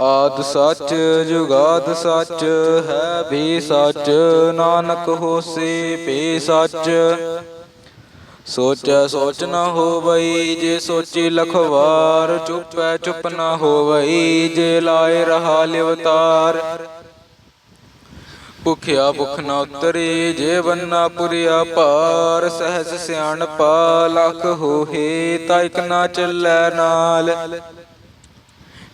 ਆਦ ਸੱਚ, ਜੁਗਾਦ ਸੱਚ, ਹੈ ਵੀ ਸੱਚ, ਨਾਨਕ ਹੋਸੀ ਵੀ ਸੱਚ। ਸੋਚੈ ਸੋਚ ਨਾ ਹੋਵਈ, ਜੇ ਸੋਚੀ ਲਖਵਾਰ, ਚੁੱਪੈ ਚੁੱਪ ਨਾ ਹੋਵਈ, ਜੇ ਲਾਏ ਰਹਾ ਲਿਵਤਾਰ। ਭੁਖਿਆ ਭੁਖ ਨਾ ਉਤਰੇ, ਜੇ ਬੰਨਾ ਪੁਰਿਆ ਪਾਰ ਸਹਿਜ ਸਿਆਣਪਾ, ਲਖ ਹੋਹੇ ਤਾਂ ਇਕ ਨਾ ਚੱਲੈ ਨਾਲ।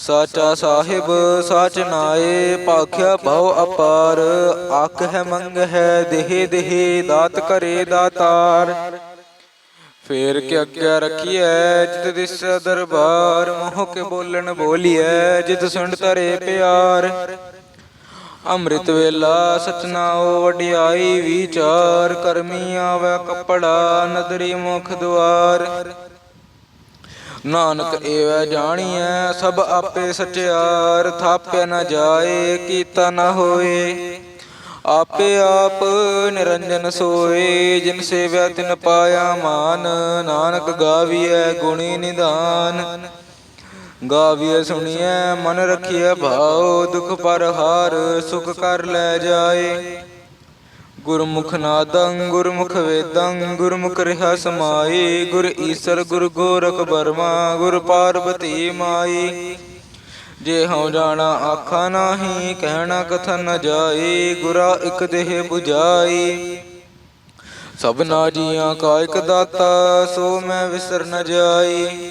ਸਾਚਾ ਸਾਹਿਬ, ਸਾਚ ਨਾਏ ਭਾਖਿਆ ਭਉ ਅਪਾਰ। ਆਖ ਹੈ ਮੰਗ ਹੈ, ਦੇਹ ਦੇਹ, ਦਾਤ ਕਰੇ ਦਾਤਾਰ। ਫੇਰ ਕੇ ਅੱਗੇ ਰਖੀਐ, ਜਿਤ ਦਿਸ ਦਰਬਾਰ। ਮੋਹ ਕੇ ਬੋਲਣ ਬੋਲੀਐ, ਜਿਤ ਸੁਣ ਤਰੇ ਪਿਆਰ। ਅੰਮ੍ਰਿਤ ਵੇਲਾ ਸਚਨਾਉ ਵਡਿਆਈ ਵਿਚਾਰ। ਕਰਮੀ ਆਵੈ ਕਪੜਾ, ਨਦਰੀ ਮੁਖ ਦੁਆਰ। ਨਾਨਕ ਏਵੈ ਜਾਣੀਐ ਸਭ ਆਪੇ ਸਚਿਆਰ ਥਾਪਿਆ ਨ ਜਾਏ ਕੀਤਾ ਨ ਹੋਏ। ਆਪੇ ਆਪ ਨਿਰੰਜਨ ਸੋਏ ਜਿਨ ਸੇਵਿਆ ਤਿਨ ਪਾਇਆ ਮਾਨ ਨਾਨਕ ਗਾਵੀਐ ਗੁਣੀ ਨਿਧਾਨ ਗਾਵੀਐ ਸੁਣੀਐ ਮਨ ਰਖੀਐ ਭਾਉ ਦੁਖ ਪਰ ਹਾਰ ਸੁਖ ਕਰ ਲੈ ਜਾਏ। ਗੁਰਮੁਖ ਨਾਦੰ, ਗੁਰਮੁਖ ਵੇਦੰ, ਗੁਰਮੁਖ ਰਿਹਾ ਸਮਾਈ, ਗੁਰ ਈਸਰ, ਗੁਰ ਗੋਰਖ ਬਰਮਾ ਗੁਰ ਪਾਰਬਤੀ ਮਾਈ। ਜੇ ਹਉ ਜਾਣਾ ਆਖਾ ਨਾਹੀ, ਕਹਿਣਾ ਕਥਨ ਨ ਜਾਈ, ਗੁਰਾ ਇਕ ਦੇਹ 부ਜਾਈ ਸਭਨਾ ਜੀਆਂ ਕਾ ਇਕ ਦਾਤਾ, ਸੋ ਮੈਂ ਵਿਸਰ ਨ ਜਾਈ।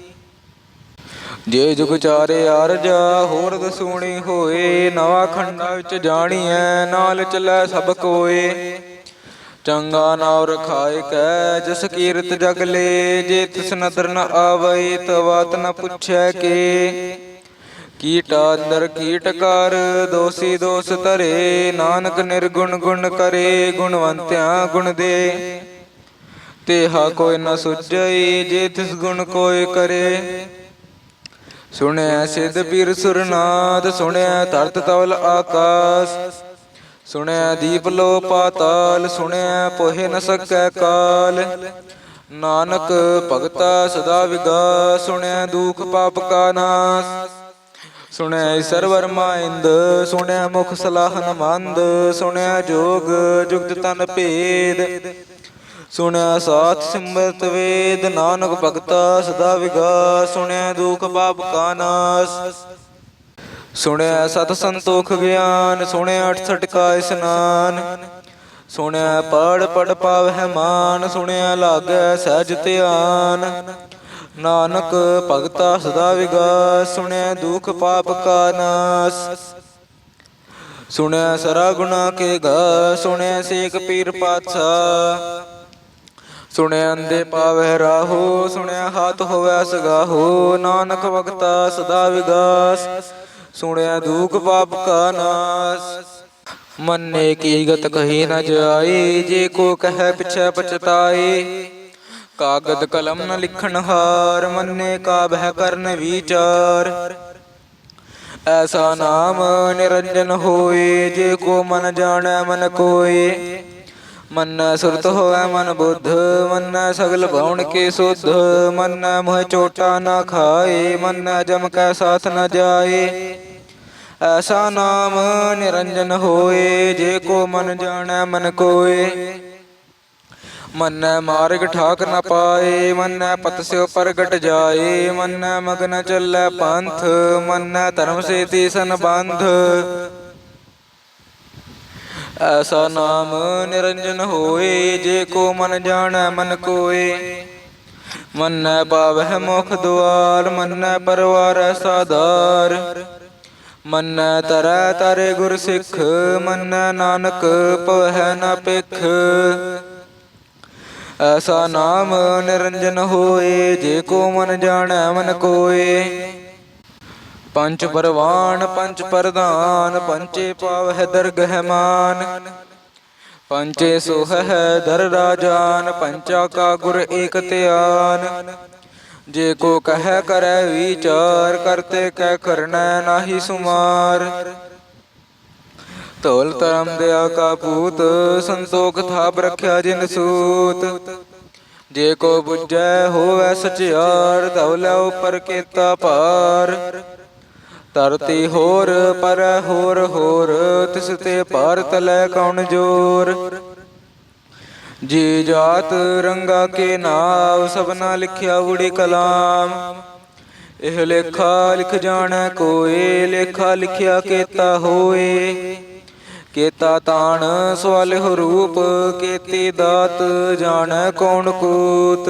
ਜੇ ਜੁਗ ਚਾਰੇ ਅਰਜਾ ਹੋਰ ਦਸੂਣੀ ਹੋਏ, ਨਵਾ ਖੰਡਾ ਵਿੱਚ ਜਾਣੀਐ, ਨਾਲ ਚੱਲੈ ਸਭ ਕੋਏ। ਚੰਗਾ ਨਾਉ ਰਖਾਇ ਕੈ, ਜਸ ਕੀਰਤ ਜਗ ਲੇ, ਜੇ ਤਿਸ ਨਦਰ ਨ ਆਵਈ ਤਵਾਤ ਨ ਪੁੱਛੈ ਕੇ। ਕੀਟ ਅੰਦਰ ਕੀਟ ਕਰ, ਦੋਸੀ ਦੋਸ ਧਰੇ, ਨਾਨਕ ਨਿਰਗੁਣ ਗੁਣ ਕਰੇ, ਗੁਣਵੰਤਿਆਂ ਗੁਣ ਦੇ। ਤੇਹਾ ਕੋਈ ਨ ਸੁਝਈ, ਜੇ ਤਿਸ ਗੁਣ ਕੋਈ ਕਰੇ। ਸੁਣਿਆ ਸਿੱਧ ਪੀਰ ਸੁਰਨਾਦ ਸੁਣਿਆ ਧਰਤ ਤਵਲ ਆਕਾਸ। ਸੁਣਿਆ ਦੀਪ ਲੋ ਪਾਤਾਲ, ਸੁਣਿਆ ਪੋਹਿ ਨ ਸਕੈ ਕਾਲ। ਨਾਨਕ ਭਗਤਾ ਸਦਾ ਵਿਗਾ ਸੁਣਿਆ ਦੁਖ ਪਾਪ ਕਾ ਨਾਸ। ਸੁਣਿਆ ਸਰਵਰ ਮਾਇੰਦ, ਸੁਣਿਆ ਮੁਖ ਸਲਾਹਨ ਮੰਦ, ਸੁਣਿਆ ਜੋਗ ਜੁਗਤ ਤਨ ਭੇਦ। ਸੁਣਿਆ ਸਾਥ ਸਿਮਰਤ ਵੇਦ, ਨਾਨਕ ਭਗਤਾ, ਸਦਾ ਵਿਗਾ ਸੁਣਿਆ ਦੁਖ ਪਾਪ ਕਾ ਨਾਸ। ਸੁਣਿਆ ਸਤ ਸੰਤੋਖ ਗਿਆਨ, ਸੁਣਿਆ ਅਠ ਸਟਕਾ ਇਸਨਾਨ। ਸੁਣਿਆ ਪੜ ਪੜ ਪਾਵਹਿ ਮਾਨ, ਸੁਣਿਆ ਲਾਗੈ ਸਹਿਜ ਧਿਆਨ। ਨਾਨਕ ਭਗਤਾ, ਸਦਾ ਵਿਗਾਸ, ਸੁਣਿਆ ਦੁਖ ਪਾਪ ਕਾ ਨਾਸ। ਸੁਣਿਆ ਸਰਾ ਗੁਨਾ ਕੇ ਗਾ, ਸੁਣਿਆ ਸੇਖ ਪੀਰ ਪਾਤਸ਼ਾਹ। ਸੁਣਿਆ ਅੰਦੇ ਪਾਵਹਿ ਰਾਹੋ, ਸੁਣਿਆ ਹਾਥ ਹੋਵੈ ਸਗਾਹੋ। ਨਾਨਕ ਵਕਤਾ ਸਦਾ ਵਿਗਾਸ, ਸੁਣਿਆ ਦੂਖ ਪਾਪ ਕਾ ਨਾਸ। ਮੰਨੇ ਕੀ ਗਤ ਕਹੀ ਨ ਜਾਈ, ਜੇ ਕੋ ਕਹੈ ਪਿਛੈ ਪਛਤਾਏ ਕਾਗਦ ਕਲਮ ਨ ਲਿਖਣ ਹਾਰ, ਮੰਨੇ ਕਾ ਬਹਿ ਕਰਨ ਵਿਚਾਰ। ਐਸਾ ਨਾਮ ਨਿਰੰਜਨ ਹੋਏ, ਜੇ ਕੋ ਮਨ ਜਾਣੈ ਮਨ ਕੋਏ। ਮੰਨੈ ਸੁਰਤ ਹੋਵੈ ਮਨ ਬੁੱਧ, ਮੰਨੈ ਸਗਲ ਭਉਣ ਕੇ ਸੁਧ, ਮੰਨੈ ਮੋਹ ਚੋਟਾ ਨਾ ਖਾਏ, ਮੰਨੈ ਜਮ ਕੈ ਸਾਥ ਨ ਜਾਏ। ਐਸਾ ਨਾਮ ਨਿਰੰਜਨ ਹੋਏ, ਜੇ ਕੋ ਮਨ ਜਾਣੈ ਮਨ ਕੋਏ। ਮਨ ਮਾਰਗ ਠਾਕ ਨ ਪਾਏ, ਮਨ ਪਤ ਸਿਓ ਪ੍ਰਗਟ ਜਾਏ, ਮਨ ਮਗਨ ਚੱਲੈ ਪੰਥ, ਮੰਨੈ ਧਰਮ ਸੇਤੀ ਤੀਸਨ ਐਸਾ ਨਾਮ ਨਿਰੰਜਨ ਹੋਏ, ਜੇ ਕੋ ਮਨ ਜਾਣੈ, ਮਨ ਕੋਏ। ਮੰਨੈ ਪਾਵਹਿ ਮੁਖ ਦੁਆਰ, ਮੰਨੈ ਪਰਵਾਰ ਸਾਧਾਰ ਮੰਨੈ ਤਰੈ ਤਾਰੇ ਗੁਰ ਸਿੱਖ, ਮੰਨੈ ਨਾਨਕ ਪਵਹਿ ਨ ਪਿਖ ਐਸਾ ਨਾਮ ਨਿਰੰਜਨ ਹੋਏ, ਜੇ ਕੋ ਮਨ ਜਾਣੈ, ਮਨ ਕੋਏ। ਪੰਚ ਪਰਵਾਨ ਪੰਚ ਪ੍ਰਧਾਨ ਪੰਚੇ ਪਾਵ ਹੈ ਦਰਗਹਿ ਮਾਨ। ਪੰਚੇ ਸੁਹਹਿ ਦਰ ਰਾਜਾਨ ਪੰਚਾ ਕਾ ਗੁਰ ਏਕ ਧਿਆਨ। ਜੇ ਕੋ ਕਹੈ ਕਰੈ ਵਿਚਾਰ, ਕਰਤੇ ਕਹਿ ਕਰਨਾ ਨਾਹੀ ਸੁਮਾਰ। ਤੋਲ ਤਰਮ ਦਿਆ ਕਾ ਪੂਤ ਸੰਤੋਖ ਥਾਪ ਰਖਿਆ ਜਿਨ ਸੂਤ। ਜੇ ਕੋ ਬੁੱਝੈ ਹੋਵੈ ਸਚਿਆਰ, ਧੌਲਾ ਉਪਰ ਕੀਤਾ ਪਾਰ ਧਰਤੀ ਹੋਰ, ਪਰ ਹੋਰ ਹੋਰ, ਤਿਸ ਤੇ ਭਾਰ ਤਲੈ ਕੌਣ ਜੋਰ? ਜੀ ਜਾਤ ਰੰਗਾ ਕੇ ਨਾਮ ਸਭਨਾ ਲਿਖਿਆ ਉੜੀ ਕਲਾਮ। ਇਹ ਲੇਖਾ ਲਿਖ ਜਾਣੈ ਕੋਏ, ਲੇਖਾ ਲਿਖਿਆ ਕੀਤਾ ਹੋਏ। ਕੀਤਾ ਤਾਣ ਸਵਾਲਿਹ ਰੂਪ, ਕੀਤੀ ਦਾਤ ਜਾਣ ਕੌਣ ਕੂਤ?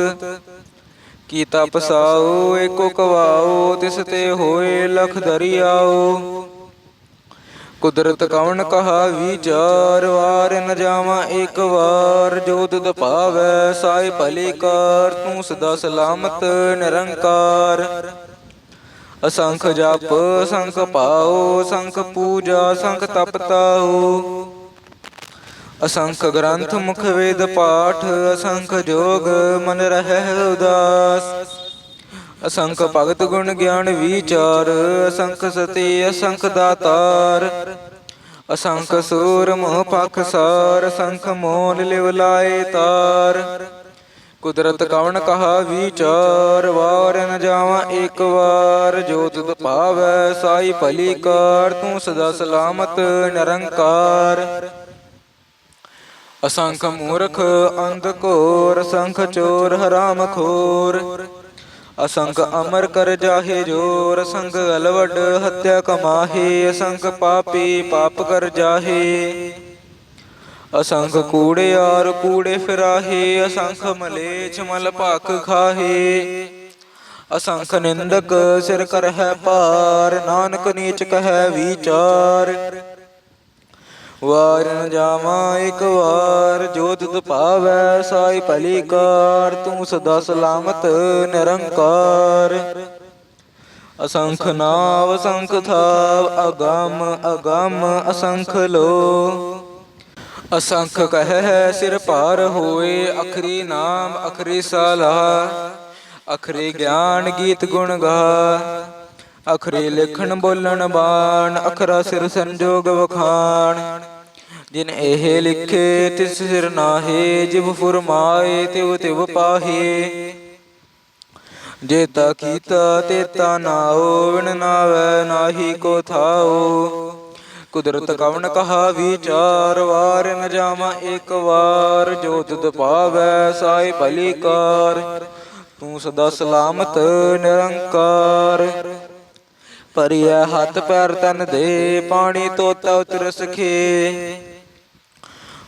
ਕੀਤਾ ਪਸਾਉ ਏਕੋ ਕਵਾਉ ਤਿਸ ਤੇ ਹੋਏ ਲਖ ਦਰਿਆਉ ਕੁਦਰਤ ਕਵਣ ਕਹਾ, ਵਿਚਾਰ ਵਾਰ ਨ ਜਾਵਾਂ, ਇੱਕ ਵਾਰ ਜੋ ਤੁਧ ਭਾਵੈ ਸਾਈ ਭਲੀ ਕਾਰ ਤੂੰ ਸਦਾ ਸਲਾਮਤ, ਨਿਰੰਕਾਰ। ਅਸੰਖ ਜਪ ਸੰਖ ਪਾਉ ਸੰਖ ਪੂਜਾ ਸੰਖ ਤਪ ਤਾਉ ਅਸੰਖ ਗ੍ਰੰਥ ਮੁਖ ਵੇਦ ਪਾਠ, ਅਸੰਖ ਜੋਗ ਮਨ ਰਹਿ ਉਦਾਸ। ਅਸੰਖ ਭਗਤ ਗੁਣ ਗਿਆਨ ਵਿਚਾਰ, ਅਸੰਖ ਸਤੀ, ਅਸੰਖ ਦਾਤਾਰ। ਅਸੰਖ ਸੂਰ ਮੋਹ ਪਖ ਸਾਰ, ਅਸੰਖ ਮੋਲ ਲਿਵ ਲਾਏ ਤਾਰ। ਕੁਦਰਤ ਕਵਣ ਕਹਾ ਵਿਚਾਰ, ਵਾਰ ਨ ਜਾਵਾਂ ਇੱਕ ਵਾਰ। ਜੋਤ ਤੁਧ ਭਾਵੈ, ਸਾਈ ਭਲੀ ਕਾਰ, ਤੂੰ ਸਦਾ ਸਲਾਮਤ ਨਿਰੰਕਾਰ। ਅਸੰਖ ਮੂਰਖ ਅੰਧ ਘੋਰ ਅਸੰਖ ਚੋਰ ਹਰਾਮ ਖੋਰ। ਅਸੰਖ ਅਮਰ ਕਰ ਜਾਹੇ ਜੋਰ ਅਸੰਖ ਅਲਵਡ ਹੱਤਿਆ ਕਮਾਹੇ, ਅਸੰਖ ਪਾਪੀ ਪਾਪ ਕਰ ਜਾਹੇ। ਅਸੰਖ ਕੂੜੇ ਆਰ ਕੂੜੇ ਫਿਰਾਹੇ, ਅਸੰਖ ਮਲੇਛ ਮਲ ਭਖ ਖਾਹੇ। ਅਸੰਖ ਨਿੰਦਕ ਸਿਰ ਕਰ ਹੈ ਪਾਰ ਨਾਨਕ ਨੀਚ ਕਹੈ ਵਿਚਾਰ। ਵਾਰ ਨ ਜਾਵਾਂ ਇੱਕ ਵਾਰ, ਜੋ ਤੁਧ ਭਾਵੈ ਸਾਈ ਭਲੀ ਕਾਰ, ਤੂੰ ਸਦਾ ਸਲਾਮਤ, ਨਿਰੰਕਾਰ। ਅਸੰਖ ਨਾਵ, ਅਸੰਖ ਥਾਵ, ਅਗੰਮ ਅਗੰਮ, ਅਸੰਖ ਲੋ। ਅਸੰਖ ਕਹਿ ਸਿਰ ਭਾਰ ਹੋਏ, ਅਖਰੀ ਨਾਮ, ਅਖਰੀ ਸਲਾਹ ਅਖਰੀ ਗਿਆਨ ਗੀਤ ਗੁਣ ਗਾ। ਅਖਰੀ ਲਿਖਣ ਬੋਲਣ ਬਾਣ, ਅਖਰਾ ਸਿਰ ਸੰਜੋਗ ਵਖਾਣ। ਜਿਨ ਇਹ ਲਿਖੇ ਤਿਸ ਸਿਰ ਨਾਹੇ, ਜਿਵ ਫੁਰਮਾਏ ਤਿਵ ਤਿਵ ਪਾਹੇ। ਜੇਤਾ ਕੀਤਾ ਤੇਤਾ ਨਾਉ ਵਿਣ ਨਾਵੈ ਨਾਹੀ ਕੋ ਥਾਉ ਕੁਦਰਤ ਕਵਣ ਕਹਾ, ਵਿਚਾਰ ਵਾਰ ਨ ਜਾਵਾਂ ਇੱਕ ਵਾਰ। ਜੋ ਤੁਧ ਪਾਵੈ ਸਾਈ ਭਲੀ ਕਾਰ। ਤੂੰ ਸਦਾ ਸਲਾਮਤ, ਨਿਰੰਕਾਰ। ਭਰੀਐ ਹੱਥ ਪੈਰ ਤਨ ਦੇ, ਪਾਣੀ ਤੋਤਾ ਉਤਰ ਸਖੇ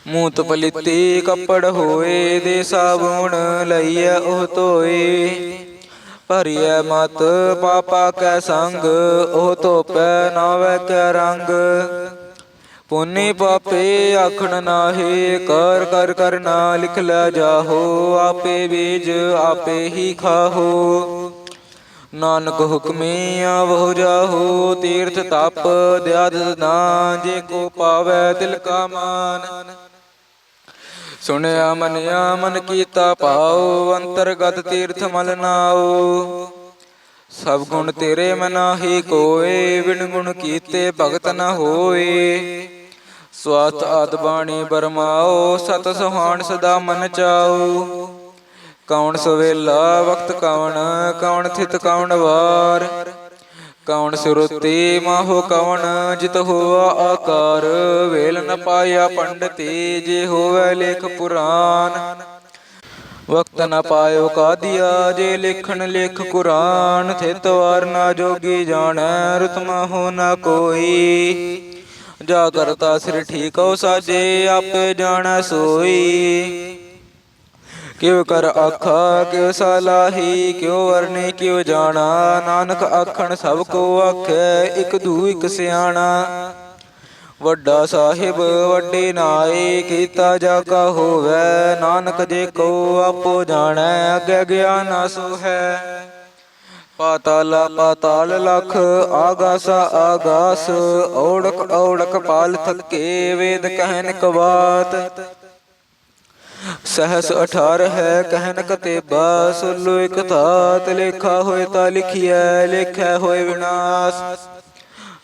ਮੂਤ ਪਲਿੱਤੀ ਕੱਪੜ ਹੋਏ ਦੇ ਸਾਬੂਣ ਲਈਐ ਉਹ ਧੋਏ। ਭਰੀਐ ਮਤ ਪਾਪਾ ਕੈ ਸੰਗ, ਉਹ ਧੋਪੈ ਨਾਵੇ ਕੈ ਰੰਗ। ਪੁੰਨੇ ਪਾਪੇ ਆਖਣ ਨਾਹੀ, ਕਰ ਕਰ ਕਰ ਲਿਖ ਲੈ ਜਾਹੋ, ਆਪੇ ਬੀਜ ਆਪੇ ਹੀ ਖਾਹੋ। ਨਾਨਕ ਹੁਕਮੀ ਆਵੋ ਜਾਹੋ, ਤੀਰਥ ਤਪ ਦਿਆਦ ਨਾ ਜੇ ਕੋ ਪਾਵੈ ਦਿਲ ਕਾ ਮਾਨ। ਸੁਣਿਆ, ਮਨਿਆ, ਮਨ ਕੀਤਾ ਭਾਉ ਅੰਤਰਗਤ ਤੀਰਥ ਮਲ ਨਾਉ ਸਭ ਗੁਣ ਤੇਰੇ ਮਨਾਹੀ ਕੋਏ ਵਿਣ ਗੁਣ ਕੀਤੇ ਭਗਤ ਨ ਹੋਏ। ਸਵਾਤ ਆਦ ਬਾਣੀ ਬਰਮਾਓ, ਸਤ ਸੁਹਾਣ ਸਦਾ ਮਨ ਚਾਓ। ਕੌਣ ਸਵੇਲਾ, ਵਕਤ ਕੌਣ ਕੌਣ ਥਿਤ ਕੌਣ ਵਾਰ। ਕੌਣ ਸੁਰਤੀ ਮਾਹੋ ਕੌਣ ਜਿਤ ਹੋਆ ਆਕਾਰ, ਵੇਲ ਨ ਪਾਇਆ ਪੰਡਤੀ ਜੇ ਹੋਵੇ ਲੇਖ ਪੁਰਾਨ। ਵਕਤ ਨ ਪਾਇਓ ਕਾਦੀਆ, ਜੇ ਲਿਖਣ ਲਿਖ ਕੁਰਾਨ, ਥਿਤ ਵਾਰ ਨਾ ਜੋਗੀ ਜਾਣੈ, ਰਤਮਾ ਹੋ ਨਾ ਕੋਈ। ਜਾ ਕਰਤਾ ਸਿਰ ਠੀਕੋ ਸਾਜੇ, ਆਪੇ ਜਾਣੈ ਸੋਈ। ਕਿਉ ਕਰ ਆਖਾ ਕਿਉ ਸਲਾਹੀ, ਕਿਉ ਵਰਨੇ, ਕਿਉ ਜਾਣਾ। ਨਾਨਕ ਆਖਣ, ਸਭ ਕੋ ਆਖੈ, ਇਕ ਦੂ, ਇਕ ਸਿਆਣਾ। ਵੱਡਾ ਸਾਹਿਬ, ਵੱਡੇ ਨਾਏ ਕੀਤਾ ਜਾ ਕਾ ਹੋਵੇ। ਨਾਨਕ ਜੇ ਕੋ ਆਪੋ ਜਾਣੈ, ਅਗੇ ਗਿਆਨ ਸੋ ਹੈ ਪਾਤਾਲ ਪਾਤਾਲ ਲਖ, ਆਗਾਸ ਆਗਾਸ। ਔੜਕ ਔੜਕ ਪਾਲ ਥਕੇ, ਵੇਦ ਕਹਿਨ ਕਵਾਤ। ਸਹਸ 18 ਹੈ ਕਹਿਨ ਕਤੇਬਾ ਸੁਲੋ ਇਕ ਧਾਤ ਲੇਖਾ ਹੋਏ ਤਾਂ ਲਿਖੀਐ, ਲੇਖੈ ਹੋਏ ਵਿਨਾਸ਼।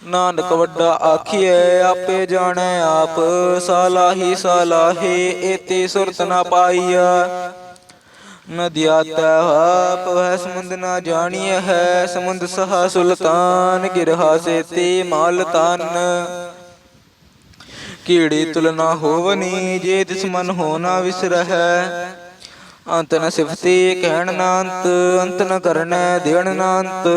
ਨਾਨਕ ਵੱਡਾ ਆਖੀਐ, ਆਪੇ ਜਾਣੈ ਆਪ, ਸਾਲਾਹੀ ਸਾਲਾਹੀ, ਏਤੀ ਸੁਰਤ ਨਾ ਪਾਈਆ ਨਦਿਆ ਤਹ ਪਵੈ ਸਮੁੰਦ ਨਾ ਜਾਣੀਐ, ਹੈ ਸਮੁੰਦ ਸਹਾ ਸੁਲਤਾਨ, ਗਿਰਹਾ ਸੇਤੀ ਮਾਲ ਤਨ ਕੀੜੀ ਤੁਲਨਾ ਹੋਵਨੀ, ਜੇ ਤਿਸ ਮਨ ਹੋ ਨਾ ਵਿਸਰਹਿ। ਅੰਤ ਨ ਸਿਫਤੀ ਕਹਿਣ ਨਾ ਅੰਤ ਅੰਤ ਨ ਕਰਨੈ ਦੇਣ ਨਾ ਅੰਤ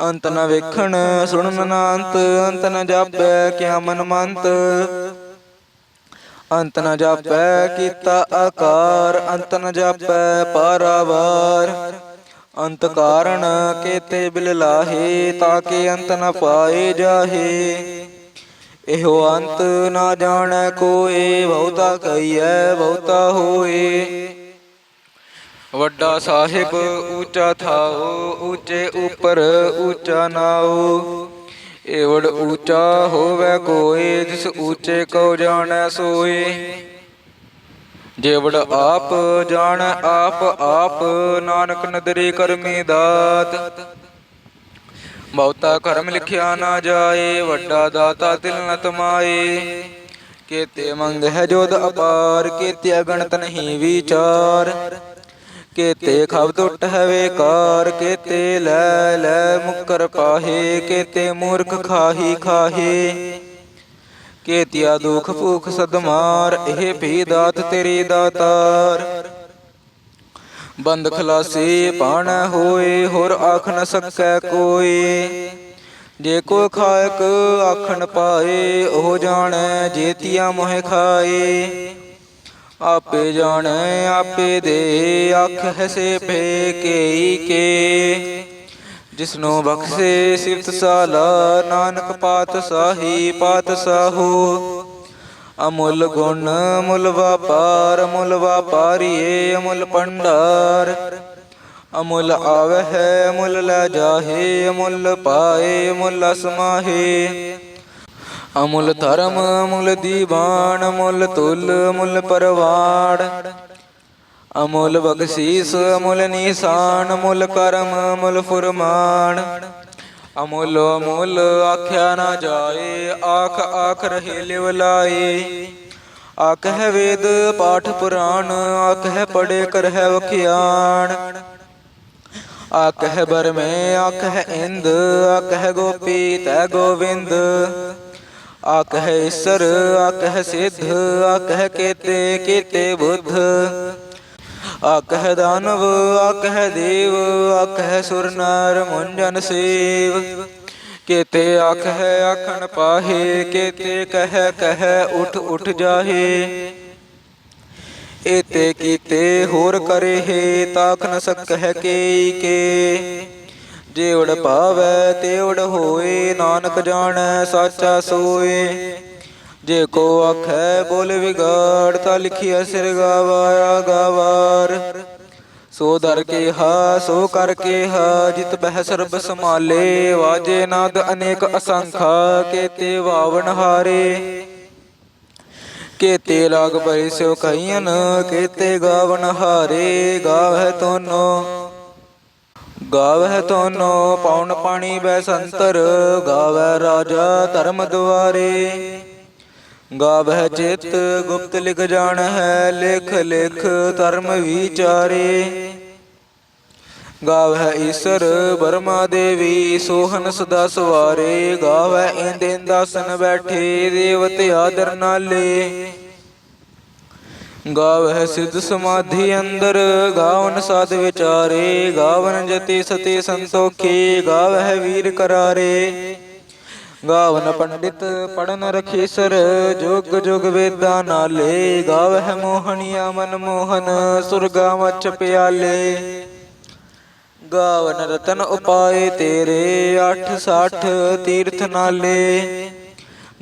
ਅੰਤ ਨ ਵੇਖਣ ਸੁਣਨ ਨਾ ਅੰਤ ਅੰਤ ਨ ਜਾਪੈ ਕਿਆ ਮਨ ਮੰਤ। ਅੰਤ ਨ ਜਾਪੈ ਕੀਤਾ ਆਕਾਰ, ਅੰਤ ਨ ਜਾਪੈ ਪਾਰਾਵਾਰ। ਅੰਤ ਕਾਰਣ ਕੇਤੇ ਬਿਲ ਲਾਹੇ, ਤਾਂ ਕਿ ਅੰਤ ਨ ਪਾਏ ਜਾਹੇ। ਇਹੋ ਅੰਤ ਨਾ ਜਾਣੈ ਕੋਏ, ਬਹੁਤਾ ਕਈਐ ਬਹੁਤਾ ਹੋਏ। ਵੱਡਾ ਸਾਹਿਬ ਉੱਚਾ ਥਾਓ ਉੱਚੇ ਉਪਰ ਉੱਚਾ ਨਾਓ ਏਵੜ ਉੱਚਾ ਹੋਵੇ ਕੋਏ, ਜਿਸ ਉੱਚੇ ਕੋ ਜਾਣੈ ਸੋਏ। ਜੇਵੜ ਆਪ ਜਾਣ ਆਪ ਆਪ ਨਾਨਕ ਨਦਰੀ ਕਰਮੀ ਦਾਤ। ਬਹੁਤਾ ਕਰਮ ਲਿਖਿਆ ਨਾ ਜਾਏ, ਵੱਡਾ ਦਾਤਾ ਤਿਲ ਨ ਤਮਾਏ। ਕੇਤੇ ਮੰਗ ਹੈ ਜੋਦ ਅਪਾਰ, ਕੇਤੇ ਅਗਣਤ ਨਹੀਂ ਵਿਚਾਰ। ਕੇਤੇ ਖਬ ਟੁੱਟ ਹੈ ਵੇਕਾਰ, ਕੇਤੇ ਲੈ ਲੈ ਮੁਕਰ ਪਾਹੇ, ਕੇਤੇ ਮੂਰਖ ਖਾਹੀ ਖਾਹੇ। ਕੇਤਿਆ ਦੁਖ ਭੂਖ ਸਦਮਾਰ, ਇਹ ਭੀ ਦਾਤ ਤੇਰੀ ਦਾਤਾਰ। ਬੰਦ ਖਲਾਸੀ ਪਾਣ ਹੋਏ, ਹੋਰ ਆਖ ਨ ਸਕੈ ਕੋਈ। ਜੇ ਕੋ ਖਾਇਕ ਆਖਣ ਪਾਏ, ਉਹ ਜਾਣੈ ਜੇਤੀਆ ਮੋਹਿ ਖਾਏ। ਆਪੇ ਜਾਣੈ, ਆਪੇ ਦੇ, ਆਖ ਹਸੇ ਭੇ ਕੇਈ ਕੇ। ਜਿਸਨੂੰ ਬਖਸ਼ੇ ਸਿਫਤ ਸਾਲਾ, ਨਾਨਕ ਪਾਤ ਸਾਹੀ, ਪਾਤ ਸਾਹੂ। ਅਮੁੱਲ ਗੁਣ ਮੁੱਲ ਵਪਾਰ ਮੁੱਲ ਵਪਾਰੀਏ, ਅਮੁੱਲ ਭੰਡਾਰ। ਅਮੁੱਲ ਆਵਹਿ ਮੁੱਲ ਲੈ ਜਾਹੇ, ਅਮੁੱਲ ਪਾਏ ਮੁੱਲ ਅਸਮਾਹੇ। ਅਮੁੱਲ ਧਰਮ, ਅਮੁੱਲ ਦੀਵਾਨ, ਅਮੁੱਲ ਤੁਲ, ਅਮੁੱਲ ਪਰਵਾੜ। ਅਮੁੱਲ ਬਖਸ਼ੀਸ ਅਮੁੱਲ ਨਿਸ਼ਾਨ, ਅਮੁੱਲ ਕਰਮ, ਅਮੁੱਲ ਫੁਰਮਾਨ। ਅਮੁੱਲ ਅਮੁੱਲ ਆਖਿਆ ਨਾ ਜਾਏ, ਆਖ ਆਖ ਰਹੇ ਲਿਵ ਲਾਏ। ਆਖ ਹੈ ਵੇਦ ਪਾਠ ਪੁਰਾਣ ਆਖ ਹੈ ਪੜੇ ਕਰ ਹੈ ਵਖਿਆਣ। ਆਖ ਹੈ ਬਰਮੇ ਆਖ ਹੈ ਇੰਦ ਆਖ ਹੈ ਗੋਪੀ, ਤੈ ਗੋਵਿੰਦ। ਆਖ ਹੈ ਈਸਰ ਆਖ ਹੈ ਸਿੱਧ ਆਖ ਹੈ ਕੇਤੇ ਕੇਤੇ ਬੁੱਧ। ਆਕਹਿ ਦਾਨਵ ਆਕਹਿ ਦੇਵ ਆਕਹਿ ਸੁਰ ਨਰ ਮੁੰਜਨ ਸੇਵ। ਕੇਤੇ ਆਖਹਿ, ਆਖਣ ਪਾਹੇ, ਕੇਤੇ ਕਹਿ ਕਹਿ ਉਠ ਉਠ ਜਾਹੇ। ਏਤੇ ਕੀਤੇ ਹੋਰ ਕਰੇ ਹੈ ਤਾਖ ਨ ਸਕਹਿ ਕੇ। ਜੇ ਉੜ ਜੇਵੜ ਪਾਵੈ ਤੇਵੜ ਹੋਏ, ਨਾਨਕ ਜਾਣੈ, ਸਾਚਾ ਸੋਏ। ਜੇ ਕੋ ਆਖੈ ਬੋਲ ਵਿਗਾੜ, ਤਾਂ ਲਿਖਿਆ ਸਿਰ ਗਾਵਾਇਆ ਗਾਵਾਰ। ਸੋ ਦਰ ਕੇ ਹਾ, ਸੋ ਕਰ ਕੇ ਹਾ, ਜਿਤ ਬਹਿ ਸਰਬ ਸਮਾਲੇ ਵਾਜੇ ਨਾਦ ਅਨੇਕ ਅਸੰਖਾ, ਕੇਤੇ ਵਾਵਨ ਹਾਰੇ। ਕੇਤੇ ਲਾਗ ਪਰਿ ਸਿਉ ਕਈਨ ਕੇਤੇ ਗਾਵਨ ਹਾਰੇ। ਗਾਵਹਿ ਤੋਨੋ ਗਾਵਹਿ ਤੋਨੋ ਪੌਣ ਪਾਣੀ ਬੈ ਸੰਤਰ। ਗਾਵਹਿ ਰਾਜਾ ਧਰਮ ਦੁਆਰੇ। ਗਾਵਹਿ ਚਿਤ, ਗੁਪਤ ਲਿਖ ਜਾਣ ਹੈ ਲਿਖ ਲਿਖ, ਧਰਮ ਵਿਚਾਰੇ। ਗਾਵਹਿ ਈਸਰ ਬਰਮਾ ਦੇਵੀ, ਸੋਹਨ ਸਦਾ ਸਵਾਰੇ। ਗਾਵਹਿ ਇੰਦ ਇੰਦਾਸਨ ਬੈਠੇ, ਦੇਵਤ ਆਦਰ ਨਾਲੇ। ਗਾਵਹਿ ਸਿਧ ਸਮਾਧੀ ਅੰਦਰ, ਗਾਵਨ ਸਾਧ ਵਿਚਾਰੇ। ਗਾਵਨ ਜਤੀ ਸਤੀ ਸੰਤੋਖੀ, ਗਾਵਹਿ ਵੀਰ ਕਰਾਰੇ। ਗਾਵਨ ਪੰਡਿਤ ਪੜਨ ਰਖੀਸਰ, ਜੁਗ ਜੁਗ ਵੇਦਾਂ ਨਾਲੇ। ਗਾਵਹਿ ਮੋਹਣੀਆ ਮਨ ਮੋਹਨ, ਸੁਰਗਾ ਮਚ ਪਿਆਲੇ। ਗਾਵਨ ਰਤਨ ਉਪਾਏ ਤੇਰੇ 860 ਤੀਰਥ ਨਾਲੇ।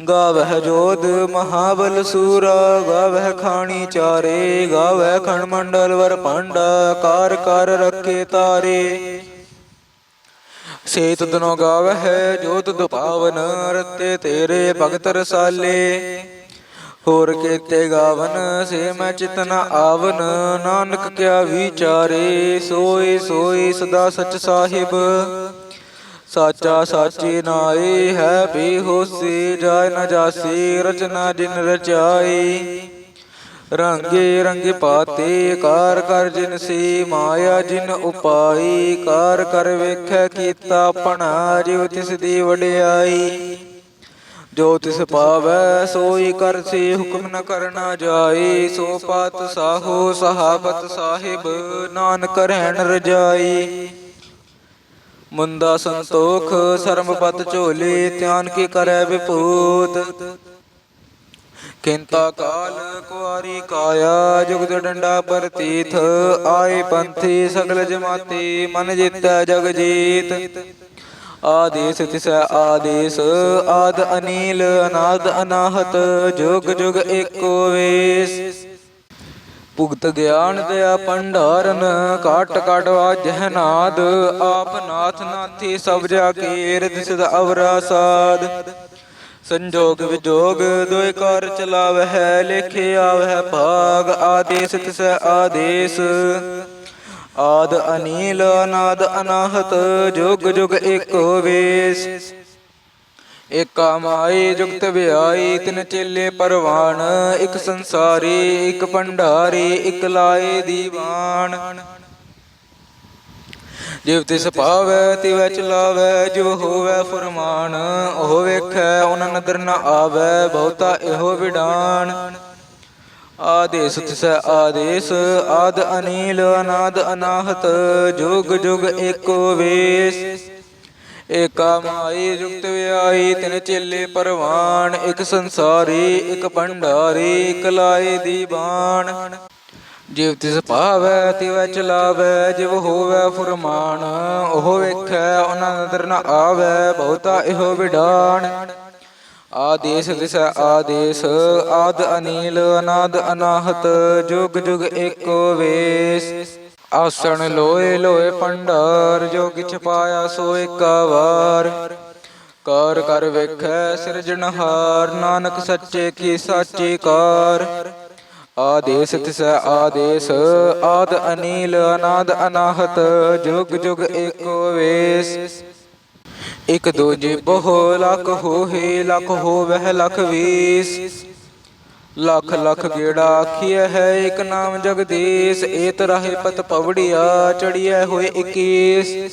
ਗਾਵਹਿ ਜੋਧ ਮਹਾਬਲ ਸੂਰਾ, ਗਾਵਹਿ ਖਾਣੀ ਚਾਰੇ। ਗਾਵਹਿ ਖਣ ਮੰਡਲ ਵਰ ਪਾਂਡਾ ਕਾਰ ਕਰ ਰੱਖੇ ਤਾਰੇ। ਸੇਤ ਦਨੋ ਗਾਵਹਿ, ਜੋਤ ਦੁਪਾਵਨ ਰਤੇ ਤੇਰੇ ਭਗਤ ਰਸਾਲੇ। ਹੋਰ ਕੇਤੇ ਗਾਵਨ, ਸੇ ਮੈਂ ਚਿਤਨ ਆਵਨ, ਨਾਨਕ ਕਿਆ ਵਿਚਾਰੇ ਸੋਈ ਸੋਈ ਸਦਾ ਸਚ ਸਾਹਿਬ। ਸਾਚਾ ਸਾਚੀ ਨਾਏ, ਹੈ ਹੋਸੀ ਜਾਇ ਨ ਜਾਸੀ, ਰਚਨਾ ਜਿਨ ਰਚਾਈ ਰੰਗੇ ਰੰਗੇ ਪਾਤੇ, ਕਾਰ ਕਰ ਜਿਨ ਸੀ ਮਾਇਆ, ਜਿਨ ਉਪਾਈ, ਕਾਰ ਕਰ ਵੇਖੈ ਕੀਤਾ ਆਪਣਾ, ਜਿਉ ਤਿਸ ਦੀ ਵਡਿਆਈ। ਜੋ ਤਿਸ ਪਾਵੈ, ਸੋਈ ਕਰਸੀ ਹੁਕਮ ਨ ਕਰਨਾ ਜਾਈ ਸੋ ਪਾਤ ਸਾਹੋ ਸਹਾਬਤ ਸਾਹਿਬ, ਨਾਨਕ ਰਹਿਣ ਰਜਾਈ। ਮੁੰਦਾ ਸੰਤੋਖ ਸਰਮਪਤ ਝੋਲੇ, ਧਿਆਨ ਕੀ ਕਰੈ ਵਿਪੂਤ। ਕਿੰਤਾ ਕਾਲ ਕੁਆਰੀ ਕਾਇਆ ਜੁਗਤ ਡੰਡਾ ਪ੍ਰਤੀਥ ਆਏ ਪੰਥੀ ਸਗਲ ਜਮਾਤੀ, ਮਨ ਜਿਤੈ ਜਗ ਜੀਤ। ਆਦੇਸ ਤਿਸੈ ਆਦੇਸ, ਆਦ ਅਨੀਲ, ਅਨਾਦ ਅਨਾਹਤ, ਜੁਗ ਜੁਗ ਏਕੋ ਵੇਸ। ਭੁਗਤ ਗਿਆਨ ਦਇਆ ਭੰਡਾਰਨ, ਕਾਟ ਕਾਟ ਵਾਜਹਿ ਨਾਦ। ਆਪ ਨਾਥ ਨਾਥੀ ਸਭ ਜਾ ਕੇ ਰਿਦ ਸਿਧ ਅਵਰਾ ਸਾਧ ਸੰਜੋਗ ਵਿਜੋਗ ਦੋਇ ਕਰ ਚਲਾਵਹਿ, ਲਿਖੇ ਆਵਹਿ, ਭਾਗ ਆਦੇਸ ਤਿਸੈ ਆਦੇਸ। ਆਦ ਅਨੀਲ, ਅਨਾਦ ਅਨਾਹਤ, ਜੁਗ ਜੁਗ ਏਕੋ ਵੇਸ। ਏਕਾ ਮਾਈ ਜੁਗਤ ਵਿਆਈ, ਤਿਨ ਚੇਲੇ ਪਰਵਾਨ, ਇਕ ਸੰਸਾਰੀ, ਇਕ ਭੰਡਾਰੀ, ਇਕ ਲਾਏ ਦੀਵਾਨ। ਜਿਵ ਤਿਸ ਪਾਵੈ ਤਿਵੈ ਚਲਾਵੈ, ਜਿਵ ਹੋਵੈ ਫਰਮਾਨ, ਉਹ ਵੇਖੈ, ਉਹਨਾਂ ਨਦਰ ਨ ਆਵੈ, ਬਹੁਤਾ ਇਹੋ ਵਿਡਾਨ। ਆਦੇਸ ਤਿਸੈ ਆਦੇਸ, ਆਦ ਅਨੀਲ, ਅਨਾਦ ਅਨਾਹਤ, ਜੁਗ ਜੁਗ ਏਕੋ ਵੇਸ। ਏਕਾ ਮਾਈ ਜੁਗਤ ਵਿਆਈ ਤਿਨ ਚੇਲੇ ਪਰਵਾਨ, ਇਕ ਸੰਸਾਰੀ, ਇਕ ਭੰਡਾਰੀ, ਇਕ ਲਾਏ ਦੀਵਾਨ ਜਿਵ ਤਿਸ ਭਾਵੈ, ਤਿਵੈ ਚਲਾਵੈ, ਜਿਵ ਹੋਵੈ ਫੁਰਮਾਨ, ਉਹ ਵੇਖੈ, ਉਹਨਾਂ ਨਦਰ ਨ ਆਵੈ, ਬਹੁਤਾ ਇਹੋ ਵਿਡਾਨ। ਆਦੇਸ ਤਿਸ ਆਦੇਸ, ਆਦ ਅਨੀਲ, ਅਨਾਦ ਅਨਾਹਤ, ਜੁਗ ਜੁਗ ਏਕੋ ਵੇਸ। ਆਸਣ ਲੋਏ ਲੋਏ ਪੰਡਾਰ ਜੋ ਕਿਛ ਪਾਇਆ ਸੋ ਏਕਾ ਵਾਰ ਕਰ ਕਰ ਵੇਖੈ ਸਿਰਜਣਹਾਰ, ਨਾਨਕ ਸੱਚੇ ਕੀ ਸਾਚੀ ਕਾਰ। ਆਦੇਸ ਤਿਸ ਆਦੇਸ, ਆਦ ਅਨੀਲ, ਅਨਾਦ ਅਨਾਹਤ, ਜੁਗ ਜੁਗ ਏਕੋ ਵੇਸ। ਇਕ ਦੂਜੇ ਬਹੁ ਲਖ ਹੋਏ ਲਖ ਹੋਵਹਿ, ਲਖ ਵੀਸ। ਲੱਖ ਲੱਖ ਗੇੜਾ ਆਖੀਐ ਹੈ ਇਕ ਨਾਮ ਜਗਦੀਸ਼, ਏਤ ਰਾਹੇ ਪਤ ਪਵੜਿਆ, ਚੜੀਐ ਹੋਏ 21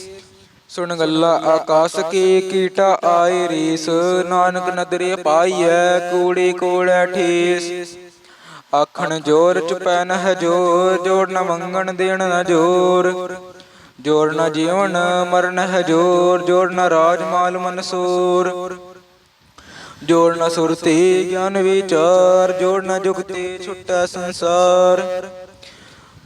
ਸੁਣ ਗੱਲਾ ਆਕਾਸ ਕੀ, ਕੀਟਾ ਆਏ ਰੀਸ, ਨਾਨਕ ਨਦਰੇ ਪਾਈਐ, ਕੂੜੀ ਕੋੜੈ ਠੀਸ। ਆਖਣ ਜੋਰ ਚੁਪੈ ਨ ਹੈ ਜੋਰ ਜੋੜ ਨਾ ਮੰਗਣ ਦੇਣ ਨਾ ਜੋਰ। ਜੋੜ ਨਾ ਜੀਵਨ ਮਰਨ ਹੈ ਜੋਰ ਜੋੜ ਨਾ ਰਾਜ ਮਾਲ ਮਨਸੂਰ। ਜੋੜ ਨ ਸੁਰਤੀ ਗਿਆਨ ਵਿਚਾਰ ਜੋੜ ਨਾ ਜੁਗਤੀ ਛੁੱਟਾ ਸੰਸਾਰ।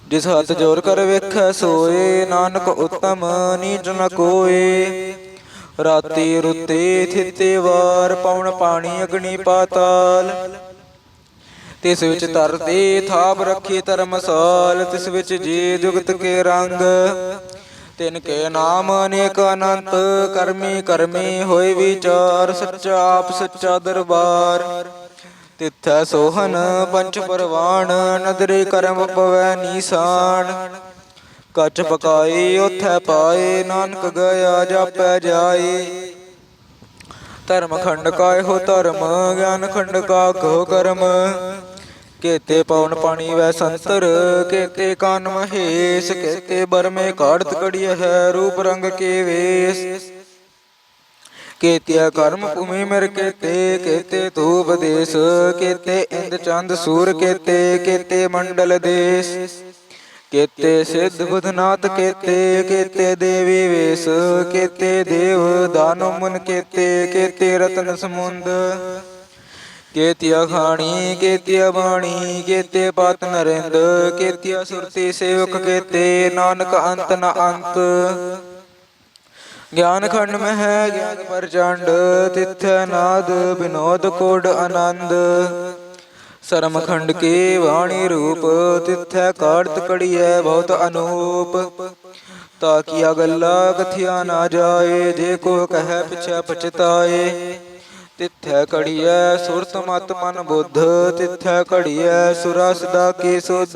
ਜਿਸ ਹੱਥ ਜੋਰ ਕਰ ਵੇਖੈ ਸੋਏ, ਨਾਨਕ ਉਤਮ ਨੀਚ ਨ ਕੋਏ। ਰਾਤੀ ਰੁੱਤੇ ਥਿੱਤੇ ਵਾਰ ਪਉਣ ਪਾਣੀ ਅਗਨੀ ਪਾਤਾਲ। ਤਿਸ ਵਿੱਚ ਤਰਤੇ ਥਾਪ ਰੱਖੀ ਧਰਮਸਾਲ, ਤਿਸ ਵਿੱਚ ਜੀ ਜੁਗਤ ਕੇ ਰੰਗ। ਤਿਨ ਕੇ ਨਾਮ ਅਨੇਕ ਅਨੰਤ, ਕਰਮੀ ਕਰਮੀ ਹੋਏ ਵਿਚਾਰ, ਸੱਚਾ ਆਪ ਸੱਚਾ ਦਰਬਾਰ। ਤਿੱਥੈ ਸੋਹਨ ਪੰਚ ਪਰਵਾਨ ਨਦਰੇ ਕਰਮ ਪਵੈ ਨੀਸਾਨ। ਕੱਚ ਪਕਾਈ ਉਥੈ ਪਾਏ, ਨਾਨਕ ਗਿਆ ਜਾਪੈ ਜਾਏ। ਧਰਮ ਖੰਡ ਕਾਇ ਹੋ ਧਰਮ, ਗਿਆਨ ਖੰਡ ਕਾ ਕੋ ਕਰਮ। ਕੇਤੇ ਪਵਨ ਪਾਣੀ ਵੈ ਸੰਤਰ, ਕੇਤੇ ਕਾਨ ਮਹੇਸ਼, ਕੇਤੇ ਬਰਮੇ ਕਾੜਤ ਕੜੀ ਹੈ ਰੂਪ ਰੰਗ ਕੇ ਵੇਸ। ਕੇਤਿਆ ਕਰਮ ਭੂਮੀ ਮਿਰ ਕੇਤੇ ਕੇਤੇ ਧੂਪ ਦੇਸ, ਕੇਤੇ ਇੰਦ ਚੰਦ ਸੂਰ ਕੇਤੇ ਕੇਤੇ ਮੰਡਲ ਦੇਸ। ਕੇਤੇ ਸਿੱਧ ਬੁਧਨਾਥ ਕੇਤੇ ਕੇਤੇ ਦੇਵੀ ਵੇਸ, ਕੇਤੇ ਦੇਵ ਦਾਨਵ ਮਨ ਕੇਤੇ ਕੇਤੇ ਰਤਨ ਸਮੁੰਦ। ਕੇਤਿਆ ਖਾਣੀ, ਕੇਤਿਆ ਬਾਣੀ, ਕੇਤੇ ਪਤ ਨਰਿੰਦ, ਕੇਤਿਆ ਸੁਰਤੀ ਸੇਵਕ ਕੇਤੇ, ਨਾਨਕ ਅੰਤ ਨ ਅੰਤ। ਗਿਆਨ ਖੰਡ ਮਹਿ ਹੈ ਗਿਆਨ ਪ੍ਰਚੰਡ, ਤਿਥੈ ਨਾਦ, ਬਿਨੋਦ ਕੋਡ ਆਨੰਦ। ਸਰਮ ਖੰਡ ਕੇ ਬਾਣੀ ਰੂਪ, ਤਿਥੈ ਕਾੜਤ ਕੜੀਐ ਬਹੁਤ ਅਨੂਪ। ਤਾ ਕੀਆ ਗੱਲਾ, ਕਥਿਆ ਨਾ ਜਾਏ, ਜੇ ਕੋ ਕਹੈ ਪਿਛੈ ਪਛਤਾਏ। ਤਿਥੈ ਕੜੀਐ ਸੁਰਤ ਮਤ ਮਨ ਬੁੱਧ, ਤਿਥੈ ਕੜੀਐ ਸੁਰਾ ਸਦਾ ਕੀ ਸੁਧ।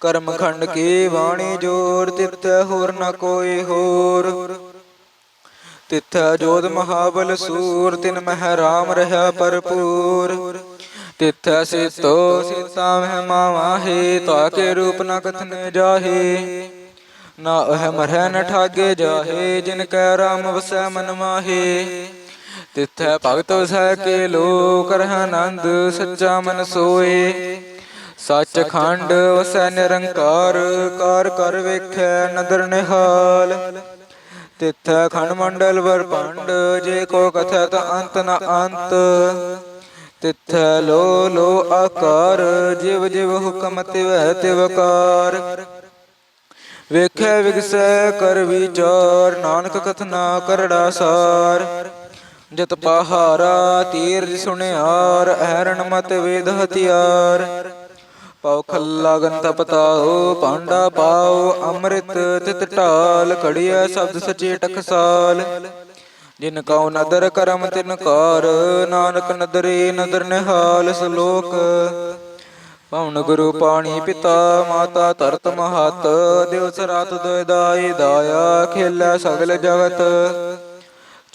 ਕਰਮ ਖੰਡ ਕੀ ਬਾਣੀ ਜੋਰ, ਤਿਥੈ ਹੋਰ ਨ ਕੋਈ ਹੋਰ। ਤਿਥੈ ਜੋਤ ਮਹਾਬਲ ਸੂਰ, ਤਿਨ ਮਹਿ ਰਾਮ ਰਹਾ ਭਰਪੂਰ। ਤਿਥੈ ਸਿਤੋ ਸਿਤਾ ਮਹਿ ਮਾਵਾਹੇ ਤਾਕੇ ਰੂਪ ਨ ਕਥਨੇ ਜਾਹੇ। ਨਾ ਅਹ ਮਰਹਿ ਨ ਠਾਗੇ ਜਾਹੇ, ਜਿਨ ਕੈ ਰਾਮ ਵਸੈ ਮਨ ਮਾਹੇ। ਤਿਥੈ ਭਗਤ ਵਸੈ ਕੇ ਲੋਕ ਰਹਿ ਸੱਚਾ ਮਨ ਸੋਏ। ਸੱਚ ਖੰਡ ਵਸੈ ਨਿਰੰਕਾਰ, ਕਾਰ ਕਰ ਵੇਖੈ ਨਦਰ ਨਿਹਾਲ। ਤਿਥੈ ਖੰਡ ਮੰਡਲ ਵਰ ਜੇ ਕੋ ਕਥੈ ਤਾ ਅੰਤ ਨ ਅੰਤ। ਤਿਥੈ ਲੋ ਲੋ ਆਕਾਰ, ਜਿਵ ਜਿਵ ਹੁਕਮ ਤਿਵੈ ਤਿਵਕਾਰ ਵੇਖੈ ਵਿਗਸੈ ਕਰ ਵਿਚਾਰ, ਨਾਨਕ ਕਥਨਾ ਕਰੜਾ ਸਾਰ। ਜਤ ਪਹਾਰਾ ਤੀਰ ਸੁਣਿਆਰ ਐਰਨ ਮਤ ਵੇਦ ਹਥਿਆਰ। ਪਾਉ ਖੱਲਾ ਗੰਤ ਪਤਾਓ ਪਾਂਡਾ ਪਾਓ ਅੰਮ੍ਰਿਤ ਤਿਤ ਢਾਲ ਕੜੀਐ ਸ਼ਬਦ ਸਚੇ ਟਕਸਾਲ। ਜਿਨ ਕਉ ਨਦਰ ਕਰਮ ਤਿਨ ਕਾਰ ਨਾਨਕ ਨਦਰੇ ਨਦਰ ਨਿਹਾਲ ਸਲੋਕ। ਪਵਨ ਗੁਰੂ ਪਾਣੀ ਪਿਤਾ, ਮਾਤਾ ਧਰਤ ਮਹਤ ਦਿਵਸ ਰਾਤ ਦੋਇ ਦਾਈ ਦਾਇਆ, ਖੇਲਾ ਸਗਲ ਜਗਤ।